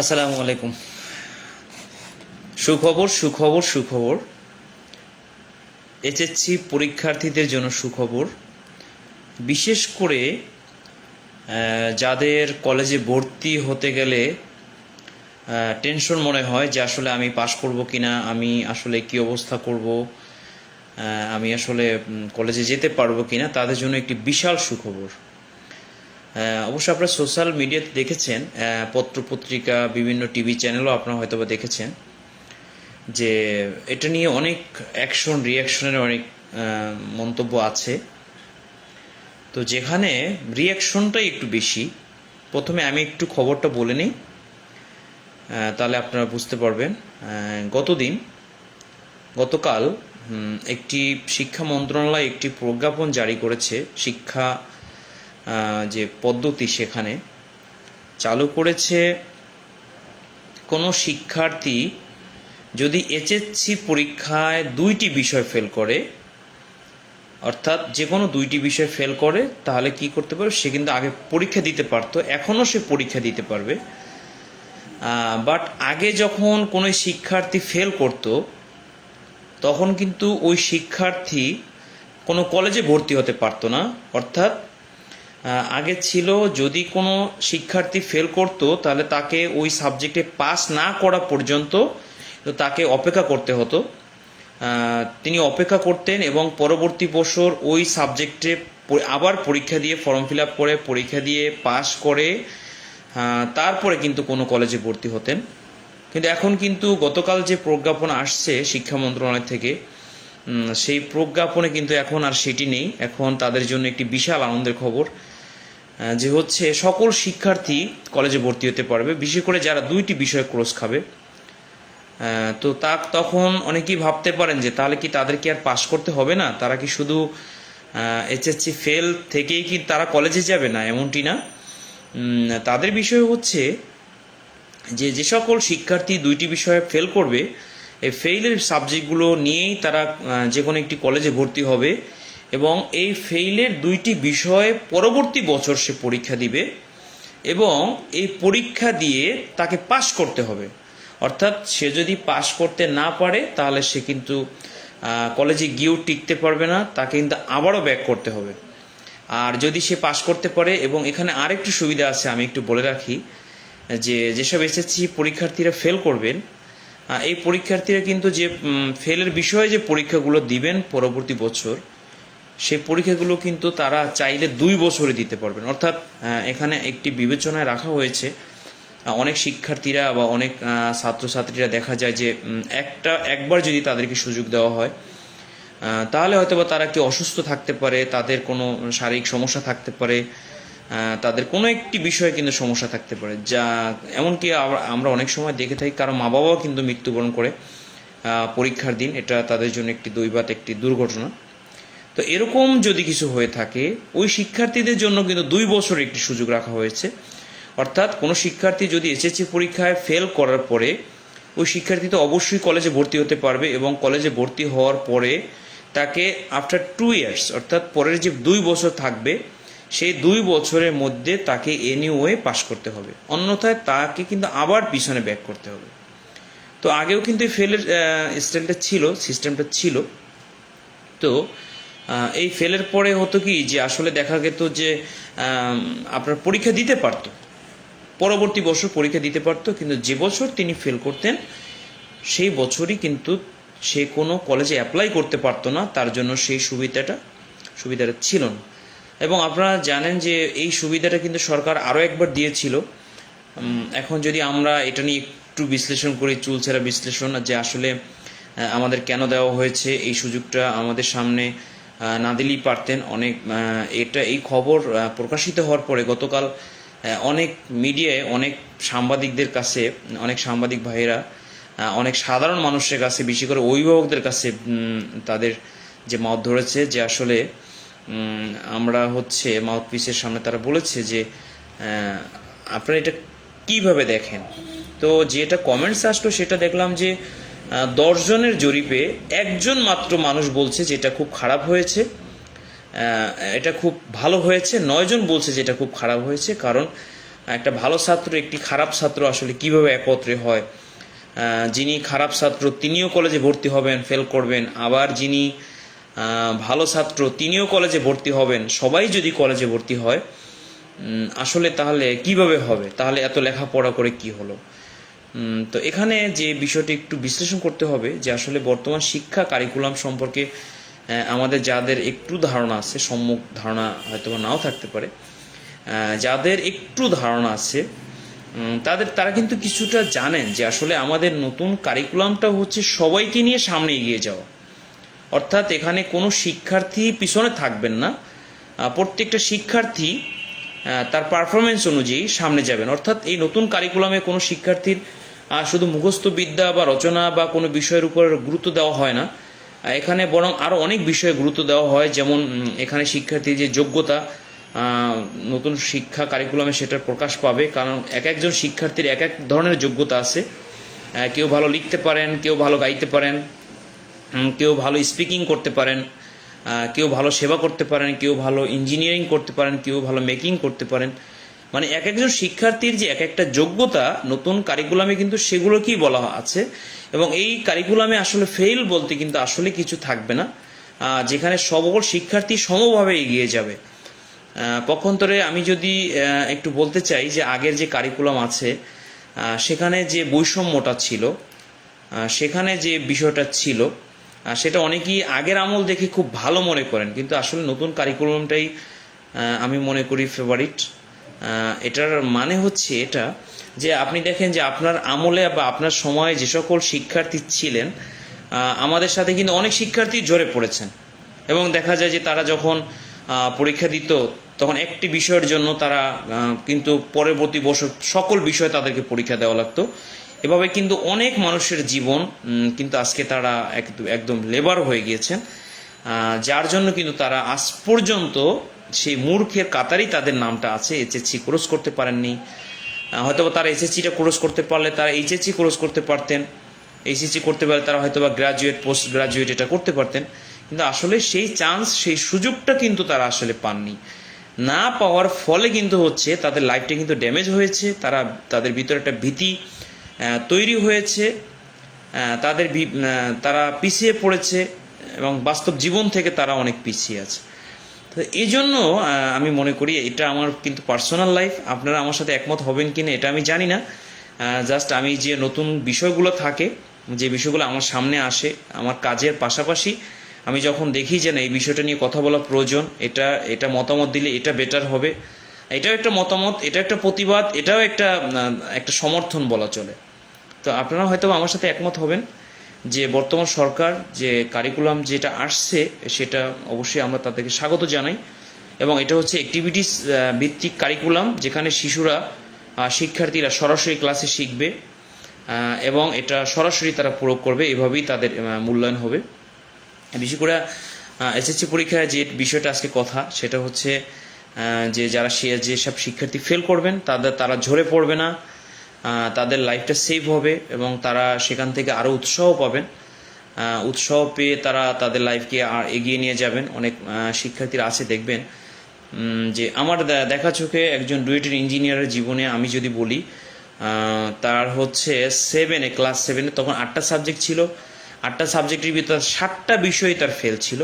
আসসালামু আলাইকুম। সুখবর সুখবর সুখবর। এইচএসসি পরীক্ষার্থীদের জন্য সুখবর। বিশেষ করে যাদের কলেজে ভর্তি হতে গেলে টেনশন মনে হয় যে আসলে আমি পাশ করব কি না আমি আসলে কি অবস্থা করব আমি আসলে কলেজে যেতে পারব কি না তাদের জন্য একটি বিশাল সুখবর। অবশ্য আপনারা সোশ্যাল মিডিয়াতে দেখেছেন পত্র পত্রিকা বিভিন্ন টিভি চ্যানেলও আপনারা হয়তো বা দেখেছেন যে এটা নিয়ে অনেক অ্যাকশন রিয়াকশনের অনেক মন্তব্য আছে। তো যেখানে রিয়াকশনটাই একটু বেশি, প্রথমে আমি একটু খবরটা বলে নিই তাহলে আপনারা বুঝতে পারবেন। গতদিন, গতকাল একটি শিক্ষা মন্ত্রণালয় একটি প্রজ্ঞাপন জারি করেছে শিক্ষা যে পদ্ধতি সেখানে চালু করেছে কোনো শিক্ষার্থী যদি এইচএসসি পরীক্ষায় দুইটি বিষয় ফেল করে, অর্থাৎ যে কোনো দুইটি বিষয় ফেল করে, তাহলে কি করতে পারবে? সে কিন্তু আগে পরীক্ষা দিতে পারতো, এখনও সে পরীক্ষা দিতে পারবে। বাট আগে যখন কোনো শিক্ষার্থী ফেল করতো, তখন কিন্তু ওই শিক্ষার্থী কোনো কলেজে ভর্তি হতে পারতো না, অর্থাৎ আগে ছিল যদি কোনো শিক্ষার্থী ফেল করতো, তাহলে তাকে ওই সাবজেক্টে পাস না করা পর্যন্ত তাকে অপেক্ষা করতে হতো। তিনি অপেক্ষা করতেন এবং পরবর্তী বছর ওই সাবজেক্টে আবার পরীক্ষা দিয়ে ফর্ম ফিল আপ করে, পরীক্ষা দিয়ে পাস করে তারপরে কিন্তু কোনো কলেজে ভর্তি হতেন। কিন্তু এখন কিন্তু গতকাল যে প্রজ্ঞাপন আসছে শিক্ষা মন্ত্রণালয় থেকে সেই প্রজ্ঞাপনে কিন্তু এখন আর সেটি নেই। এখন তাদের জন্য একটি বিশাল আনন্দের খবর। যে হচ্ছে সকল শিক্ষার্থী কলেজে ভর্তি হতে পারবে, বিশেষ করে যারা দুইটি বিষয় ক্রস খাবে। তো তা তখন অনেকেই ভাবতে পারেন যে তাহলে কি তাদেরকে আর পাশ করতে হবে না? তারা কি শুধু এইচএসসি ফেল থেকেই কি তারা কলেজে যাবে না? এমনটি না। তাদের বিষয় হচ্ছে যে যে সকল শিক্ষার্থী দুইটি বিষয়ে ফেল করবে, এই ফেইলের সাবজেক্টগুলো নিয়েই তারা যে কোনো একটি কলেজে ভর্তি হবে। এবং এই ফেইলের দুইটি বিষয়ে পরবর্তী বছর সে পরীক্ষা দিবে এবং এই পরীক্ষা দিয়ে তাকে পাশ করতে হবে। অর্থাৎ সে যদি পাশ করতে না পারে, তাহলে সে কিন্তু কলেজে গিয়েও টিকতে পারবে না, তাকে কিন্তু আবারও ব্যাক করতে হবে। আর যদি সে পাশ করতে পারে এবং এখানে আরেকটু সুবিধা আছে, আমি একটু বলে রাখি, যে যেসব এসএসসি পরীক্ষার্থীরা ফেল করবেন এই পরীক্ষার্থীরা কিন্তু যে ফেলের বিষয়ে যে পরীক্ষাগুলো দিবেন পরবর্তী বছর সেই পরীক্ষাগুলো কিন্তু তারা চাইলে দুই বছরে দিতে পারবেন। অর্থাৎ এখানে একটি বিবেচনায় রাখা হয়েছে অনেক শিক্ষার্থীরা বা অনেক ছাত্রছাত্রীরা দেখা যায় যে একটা, একবার যদি তাদেরকে সুযোগ দেওয়া হয় তাহলে হয়তো বা তারা কি অসুস্থ থাকতে পারে, তাদের কোনো শারীরিক সমস্যা থাকতে পারে তাদের কোনো একটি বিষয়ে কিন্তু সমস্যা থাকতে পারে। যা, এমনকি আমরা- অনেক সময় দেখে থাকি কারও মা বাবাও কিন্তু মৃত্যুবরণ করে পরীক্ষার দিন। এটা তাদের জন্য একটি দৈবাত একটি দুর্ঘটনা। তো এরকম যদি কিছু হয়ে থাকে, ওই শিক্ষার্থীদের জন্য কিন্তু দুই বছর একটি সুযোগ রাখা হয়েছে। অর্থাৎ কোনো শিক্ষার্থী যদি এসএসসি পরীক্ষায় ফেল করার পরে, ওই শিক্ষার্থী তো অবশ্যই কলেজে ভর্তি হতে পারবে এবং কলেজে ভর্তি হওয়ার পরে তাকে আফটার টু ইয়ার্স অর্থাৎ পরের যে দুই বছর থাকবে, সেই দুই বছরের মধ্যে তাকে এনিওয়ে পাশ করতে হবে। অন্যথায় তাকে কিন্তু আবার পিছনে ব্যাক করতে হবে। তো আগেও কিন্তু ফেলের স্টাইলটা ছিল সিস্টেমটা ছিল। তো এই ফেলের পরে হতো কি যে আসলে দেখা যেত যে আপনার পরীক্ষা দিতে পারতো। পরবর্তী বছর পরীক্ষা দিতে পারতো, কিন্তু যে বছর তিনি ফেল করতেন, সেই বছরই কিন্তু সে কোনো কলেজে অ্যাপ্লাই করতে পারতো না, তার জন্য সেই সুবিধাটা সুবিধাটা ছিল না। এবং আপনারা জানেন যে এই সুবিধাটা কিন্তু সরকার আরও একবার দিয়েছিল। এখন যদি আমরা এটা নিয়ে একটু বিশ্লেষণ করি চুলছেরা বিশ্লেষণ, যে আসলে আমাদের কেন দেওয়া হয়েছে, এই সুযোগটা আমাদের সামনে না দিলেই পারতেন অনেক এটা এই খবর প্রকাশিত হওয়ার পরে গতকাল অনেক মিডিয়ায় অনেক সাংবাদিকদের কাছে, অনেক সাংবাদিক ভাইয়েরা অনেক সাধারণ মানুষের কাছে বিশেষ করে অভিভাবকদের কাছে তাদের যে মত ধরেছে যে আসলে আমরা হচ্ছে মাউথ পিসের সামনে তারা বলেছে যে আপনারা এটা কীভাবে দেখেন? তো যেটা কমেন্টস আসলো সেটা দেখলাম যে দশজনের জরিপে একজন মাত্র মানুষ বলছে যে এটা খুব খারাপ হয়েছে। এটা খুব ভালো হয়েছে। নয়জন বলছে যে এটা খুব খারাপ হয়েছে। কারণ একটা ভালো ছাত্র, একটি খারাপ ছাত্র আসলে কীভাবে একত্রে হয়? যিনি খারাপ ছাত্র, তিনিও কলেজে ভর্তি হবেন, ফেল করবেন। আবার যিনি ভালো ছাত্র, তিনিও কলেজে ভর্তি হবেন। সবাই যদি কলেজে ভর্তি হয় আসলে তাহলে কীভাবে হবে? তাহলে এত লেখাপড়া করে কি হলো? তো এখানে যে বিষয়টি একটু বিশ্লেষণ করতে হবে যে আসলে বর্তমান শিক্ষা কারিকুলাম সম্পর্কে আমাদের যাদের একটু ধারণা আছে সম্মুখ ধারণা হয়তো নাও থাকতে পারে যাদের একটু ধারণা আছে তাদের, তারা কিন্তু কিছুটা জানেন যে আসলে আমাদের নতুন কারিকুলামটা হচ্ছে সবাইকে নিয়ে সামনে এগিয়ে যাওয়া। অর্থাৎ এখানে কোনো শিক্ষার্থী পিছনে থাকবেন না প্রত্যেকটা শিক্ষার্থী তার পারফরমেন্স অনুযায়ী সামনে যাবেন। অর্থাৎ এই নতুন কারিকুলামে কোনো শিক্ষার্থীর শুধু মুখস্থ বিদ্যা বা রচনা বা কোনো বিষয়ের উপর গুরুত্ব দেওয়া হয় না। এখানে বরং আরও অনেক বিষয়ে গুরুত্ব দেওয়া হয়, যেমন এখানে শিক্ষার্থীর যে যোগ্যতা নতুন শিক্ষা কারিকুলামে সেটার প্রকাশ পাবে। কারণ এক একজন শিক্ষার্থীর এক এক ধরনের যোগ্যতা আছে। কেউ ভালো লিখতে পারেন, কেউ ভালো গাইতে পারেন কেউ ভালো স্পিকিং করতে পারেন কেউ ভালো সেবা করতে পারেন, কেউ ভালো ইঞ্জিনিয়ারিং করতে পারেন, কেউ ভালো মেকিং করতে পারেন। মানে এক একজন শিক্ষার্থীর যে এক একটা যোগ্যতা নতুন কারিকুলামে কিন্তু সেগুলোকেই বলা আছে। এবং এই কারিকুলামে আসলে ফেল বলতে কিন্তু আসলে কিছু থাকবে না। যেখানে সকল শিক্ষার্থী সমভাবে এগিয়ে যাবে। পক্ষান্তরে আমি যদি একটু বলতে চাই যে আগের যে কারিকুলাম আছে সেখানে যে বৈষম্যটা ছিল সেখানে যে বিষয়টা ছিল সেটা অনেকেই আগের আমল দেখে খুব ভালো মনে করেন। কিন্তু আসলে নতুন কারিকুলামটাই আমি মনে করি ফেভারিট এটার মানে হচ্ছে এটা যে আপনি দেখেন যে আপনার আমলে বা আপনার সময়ে যে সকল শিক্ষার্থী ছিলেন আমাদের সাথে কিন্তু অনেক শিক্ষার্থী জড়ে পড়েছেন। এবং দেখা যায় যে তারা যখন পরীক্ষা দিত, তখন একটি বিষয়ের জন্য তারা কিন্তু পরবর্তী বছর সকল বিষয়ে তাদেরকে পরীক্ষা দেওয়া লাগতো। এভাবে কিন্তু অনেক মানুষের জীবন কিন্তু আজকে তারা এক- একদম লেবার হয়ে গিয়েছেন। যার জন্য কিন্তু তারা আজ পর্যন্ত সেই মূর্খের কাতারই তাদের নামটা আছে এইচএসসি ক্রস করতে পারেননি। হয়তো তারা এসএসসিটা ক্রস করতে পারলে তারা এইচএসসি ক্রস করতে পারতেন। এইচএসসি করতে পারলে তারা হয়তো বা গ্রাজুয়েট পোস্ট গ্রাজুয়েট এটা করতে পারতেন। কিন্তু আসলে সেই চান্স সেই সুযোগটা কিন্তু তারা আসলে পাননি। না পাওয়ার ফলে কিন্তু হচ্ছে তাদের লাইফটা কিন্তু ড্যামেজ হয়েছে, তারা, তাদের ভিতরে একটা ভীতি তৈরি হয়েছে তাদের তারা পিছিয়ে পড়েছে এবং বাস্তব জীবন থেকে তারা অনেক পিছিয়ে আছে। তো এই জন্য আমি মনে করি এটা আমার কিন্তু পার্সোনাল লাইফ আপনারা আমার সাথে একমত হবেন কিনা এটা আমি জানি না। জাস্ট আমি যে নতুন বিষয়গুলো থাকে, যে বিষয়গুলো আমার সামনে আসে, আমার কাজের পাশাপাশি আমি যখন দেখি যে না, এই বিষয়টা নিয়ে কথা বলা প্রয়োজন, এটা এটা মতামত দিলে এটা বেটার হবে। এটাও একটা মতামত, এটা একটা প্রতিবাদ, এটাও একটা একটা সমর্থন বলা চলে। তো আপনারা হয়তো আমার সাথে একমত হবেন। যে বর্তমান সরকার যে কারিকুলাম যেটা আসছে, সেটা অবশ্যই আমরা তাদেরকে স্বাগত জানাই। এবং এটা হচ্ছে অ্যাক্টিভিটিস ভিত্তিক কারিকুলাম যেখানে শিশুরা শিক্ষার্থীরা সরাসরি ক্লাসে শিখবে এবং এটা সরাসরি তারা প্রয়োগ করবে। এভাবেই তাদের মূল্যায়ন হবে। বিশেষ করে এসএসসি পরীক্ষায় যে বিষয়টা আজকে কথা, সেটা হচ্ছে যে যারা সে- যেসব শিক্ষার্থী ফেল করবেন, তাদের তারা ঝরে পড়বে না। তাদের লাইফটা সেভ হবে এবং তারা সেখান থেকে আরও উৎসাহ পাবেন। উৎসাহ পেয়ে তারা তাদের লাইফকে আর এগিয়ে নিয়ে যাবেন। অনেক শিক্ষার্থীরা আছে, দেখবেন। যে আমার দেখা চোখে একজন ডুয়েটের ইঞ্জিনিয়ারের জীবনে আমি যদি বলি তার হচ্ছে সেভেনে ক্লাস সেভেনে তখন আটটা সাবজেক্ট ছিল। আটটা সাবজেক্টের ভিতর সাতটা বিষয় তার ফেল ছিল।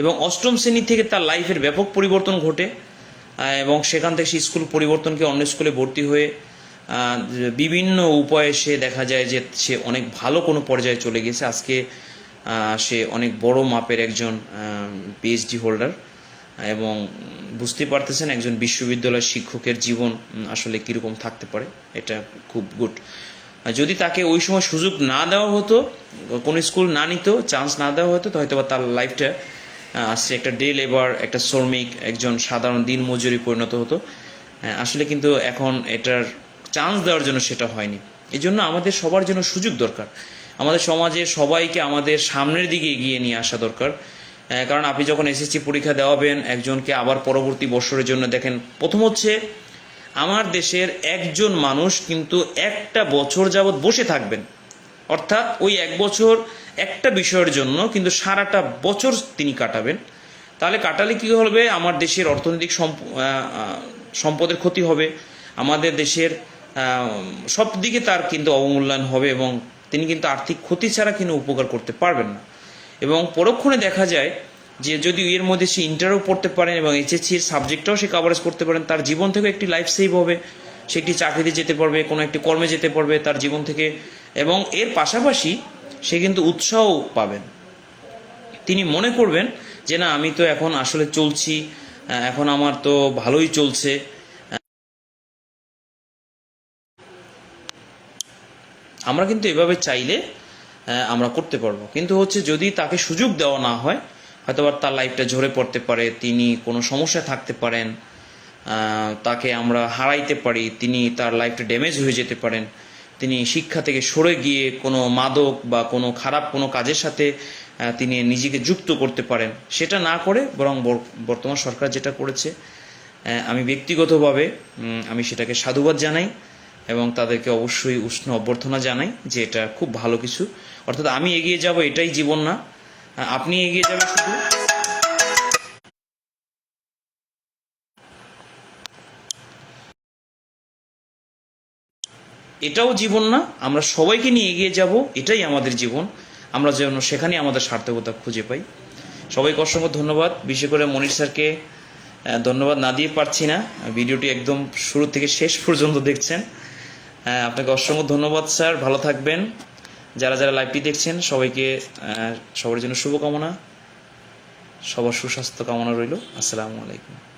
এবং অষ্টম শ্রেণি থেকে তার লাইফের ব্যাপক পরিবর্তন ঘটে। এবং সেখান থেকে সে স্কুল পরিবর্তনকে অন্য স্কুলে ভর্তি হয়ে বিভিন্ন উপায়ে সে দেখা যায় যে সে অনেক ভালো কোনো পর্যায়ে চলে গেছে। আজকে সে অনেক বড় মাপের একজন পিএইচডি হোল্ডার এবং বুঝতে পারতেছেন একজন বিশ্ববিদ্যালয়ের শিক্ষকের জীবন আসলে কীরকম থাকতে পারে। এটা খুব গুড যদি তাকে ওই সময় সুযোগ না দেওয়া হতো, কোনো স্কুল না নিত চান্স না দেওয়া হতো হয়তো বা তার লাইফটা আসছে একটা ডে লেবার একটা শ্রমিক, একজন সাধারণ দিন মজুরি পরিণত হতো। আসলে কিন্তু এখন এটার চান্স দেওয়ার জন্য সেটা হয়নি। এই জন্য আমাদের সবার জন্য সুযোগ দরকার। আমাদের সমাজে সবাইকে আমাদের সামনের দিকে এগিয়ে নিয়ে আসা দরকার। কারণ আপনি যখন এসএসসি পরীক্ষা দেওয়াবেন, একজনকে আবার পরবর্তী বছরের জন্য দেখেন, প্রথম হচ্ছে আমার দেশের একজন মানুষ কিন্তু একটা বছর যাবৎ বসে থাকবেন। অর্থাৎ ওই এক বছর একটা বিষয়ের জন্য কিন্তু সারাটা বছর তিনি কাটাবেন। তাহলে কাটালে কি হবে? আমার দেশের অর্থনৈতিক সম্পদের ক্ষতি হবে। আমাদের দেশের সব দিকে তার কিন্তু অবমূল্যায়ন হবে এবং তিনি কিন্তু আর্থিক ক্ষতি ছাড়া কিন্তু উপকার করতে পারবেন না। এবং পরক্ষণে দেখা যায় যে যদি এর মধ্যে সে ইন্টারও পড়তে পারেন এবং এইচএসসি এর সাবজেক্টটাও সে কাভারেজ করতে পারেন, তার জীবন থেকে একটি লাইফ সেভ হবে। সে একটি চাকরিতে যেতে পারবে, কোনো একটি কর্মে যেতে পারবে তার জীবন থেকে এবং এর পাশাপাশি সে কিন্তু উৎসাহ পাবেন। তিনি মনে করবেন যে, না, আমি তো এখন আসলে চলছি এখন আমার তো ভালোই চলছে। আমরা কিন্তু এভাবে চাইলে আমরা করতে পারব। কিন্তু হচ্ছে যদি তাকে সুযোগ দেওয়া না হয় হয়তো তার লাইফটা ঝরে পড়তে পারে, তিনি কোনো সমস্যায় থাকতে পারেন তাকে আমরা হারাইতে পারি, তিনি তার লাইফটা ড্যামেজ হয়ে যেতে পারেন, তিনি শিক্ষা থেকে সরে গিয়ে কোনো মাদক বা কোনো খারাপ কোনো কাজের সাথে তিনি নিজেকে যুক্ত করতে পারেন, সেটা না করে বর- বর্তমান সরকার যেটা করেছে আমি ব্যক্তিগতভাবে আমি সেটাকে সাধুবাদ জানাই। এবং তাদেরকে অবশ্যই উষ্ণ অভ্যর্থনা জানাই যে এটা খুব ভালো কিছু। অর্থাৎ আমি এগিয়ে যাব এটাই জীবন না। আপনি এগিয়ে যাবেন শুধু। এটাও জীবন না, আমরা সবাইকে নিয়ে এগিয়ে যাব, এটাই আমাদের জীবন। আমরা যেন সেখানে আমাদের সার্থকতা খুঁজে পাই। সবাইকে অসংখ্য ধন্যবাদ। বিশেষ করে মনির স্যারকে ধন্যবাদ। না দিয়ে পারছি না। ভিডিওটি একদম শুরু থেকে শেষ পর্যন্ত দেখছেন। আহ, আপনাকে অসংখ্য ধন্যবাদ স্যার। ভালো থাকবেন। যারা যারা লাইভটি দেখছেন সবাইকে সবার জন্য শুভকামনা। সবার সুস্বাস্থ্য কামনা রইল। আসসালামু আলাইকুম।